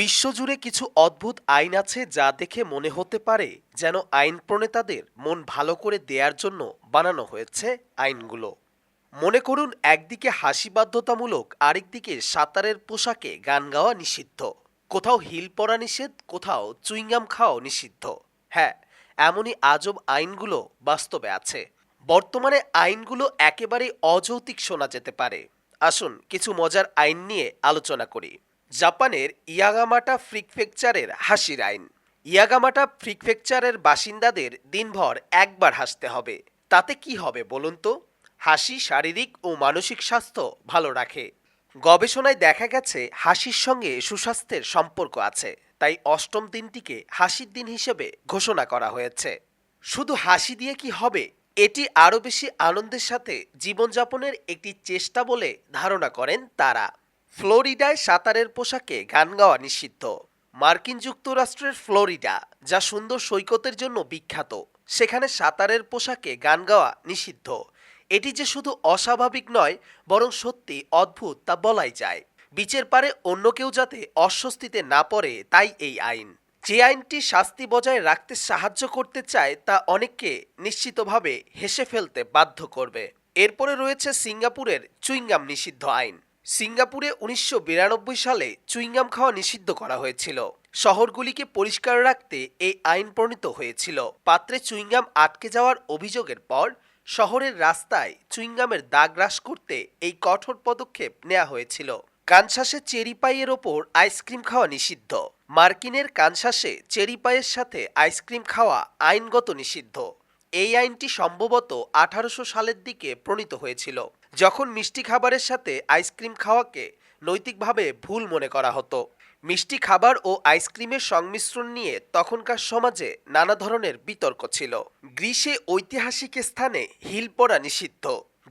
বিশ্বজুড়ে কিছু অদ্ভুত আইন আছে যা দেখে মনে হতে পারে যেন আইন প্রণেতাদের মন ভালো করে দেয়ার জন্য বানানো হয়েছে আইনগুলো। মনে করুন, একদিকে হাসি বাধ্যতামূলক, আরেকদিকে সাঁতারের পোশাকে গান গাওয়া নিষিদ্ধ। কোথাও হিল পরা নিষেধ, কোথাও চুইংগাম খাওয়াও নিষিদ্ধ। হ্যাঁ এমনই আজব আইনগুলো বাস্তবে আছে। বর্তমানে আইনগুলো একেবারে অযৌক্তিক শোনা যেতে পারে। আসুন, কিছু মজার আইন নিয়ে আলোচনা করি। জাপানের ইয়াগামাটা প্রিফেকচারের হাসির আইন। ইয়াগামাটা প্রিফেকচারের বাসিন্দাদের দিনভর একবার হাসতে হবে। তাতে কি হবে বলুন তো? হাসি শারীরিক ও মানসিক স্বাস্থ্য ভালো রাখে। গবেষণায় দেখা গেছে, হাসির সঙ্গে সুস্বাস্থ্যের সম্পর্ক আছে। তাই অষ্টম দিনটিকে হাসির দিন হিসেবে ঘোষণা করা হয়েছে। শুধু হাসি দিয়ে কি হবে? এটি আরও বেশি আনন্দের সাথে জীবনযাপনের একটি চেষ্টা বলে ধারণা করেন তারা। ফ্লোরিডায় সাঁতারের পোশাকে গান গাওয়া নিষিদ্ধ। মার্কিন যুক্তরাষ্ট্রের ফ্লোরিডা, যা সুন্দর সৈকতের জন্য বিখ্যাত, সেখানে সাঁতারের পোশাকে গান গাওয়া নিষিদ্ধ। এটি যে শুধু অস্বাভাবিক নয়, বরং সত্যি অদ্ভুত তা বলাই যায়। বিচের পারে অন্য কেউ যাতে অস্বস্তিতে না পড়ে, তাই এই আইন। যে আইনটি শাস্তি বজায় রাখতে সাহায্য করতে চায়, তা অনেককে নিশ্চিতভাবে হেসে ফেলতে বাধ্য করবে। এরপরে রয়েছে সিঙ্গাপুরের চুইংগাম নিষিদ্ধ আইন। সিঙ্গাপুরে উনিশশো বিরানব্বই সালে চুইংগাম খাওয়া নিষিদ্ধ করা হয়েছিল। শহরগুলিকে পরিষ্কার রাখতে এই আইন প্রণীত হয়েছিল। পাত্রে চুইংগাম আটকে যাওয়ার অভিযোগের পর শহরের রাস্তায় চুইংগামের দাগ হ্রাস করতে এই কঠোর পদক্ষেপ নেওয়া হয়েছিল। কানসাসে চেরি পাইয়ের ওপর আইসক্রিম খাওয়া নিষিদ্ধ। মার্কিনের কানসাসে চেরি পাইয়ের সাথে আইসক্রিম খাওয়া আইনগত নিষিদ্ধ। এই আইনটি সম্ভবত আঠারোশো সালের দিকে প্রণীত হয়েছিল, যখন মিষ্টি খাবারের সাথে আইসক্রিম খাওয়াকে নৈতিকভাবে ভুল মনে করা হতো। মিষ্টি খাবার ও আইসক্রিমের সংমিশ্রণ নিয়ে তখনকার সমাজে নানা ধরনের বিতর্ক ছিল। গ্রীষে ঐতিহাসিক স্থানে হিল পরা নিষিদ্ধ।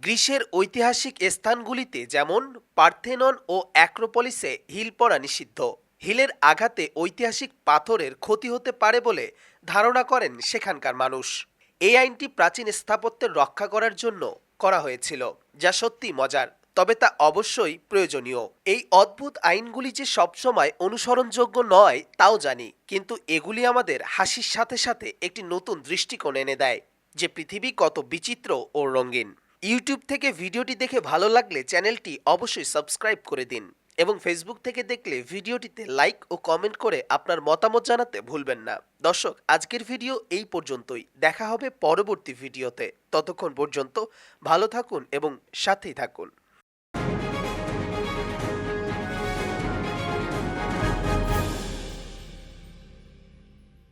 গ্রীসের ঐতিহাসিক স্থানগুলিতে যেমন পার্থেনন ও অ্যাক্রোপলিসে হিল পরা নিষিদ্ধ। হিলের আঘাতে ঐতিহাসিক পাথরের ক্ষতি হতে পারে বলে ধারণা করেন সেখানকার মানুষ। এই আইনটি প্রাচীন স্থাপত্যের রক্ষা করার জন্য করা হয়েছিল, যা সত্যি মজার, তবে তা অবশ্যই প্রয়োজনীয়। এই অদ্ভুত আইনগুলি যে সবসময় অনুসরণযোগ্য নয়, তাও জানি, কিন্তু এগুলি আমাদের হাসির সাথে সাথে একটি নতুন দৃষ্টিকোণ এনে দেয়, যে পৃথিবী কত বিচিত্র ও রঙিন। ইউটিউব থেকে ভিডিওটি দেখে ভালো লাগলে চ্যানেলটি অবশ্যই সাবস্ক্রাইব করে দিন। এবং ফেসবুক থেকে দেখলে ভিডিওটিতে লাইক ও কমেন্ট করে আপনার মতামত জানাতে ভুলবেন না। দর্শক, আজকের ভিডিও এই পর্যন্তই। দেখা হবে পরবর্তী ভিডিওতে ততক্ষণ পর্যন্ত ভালো থাকুন এবং সাথেই থাকুন।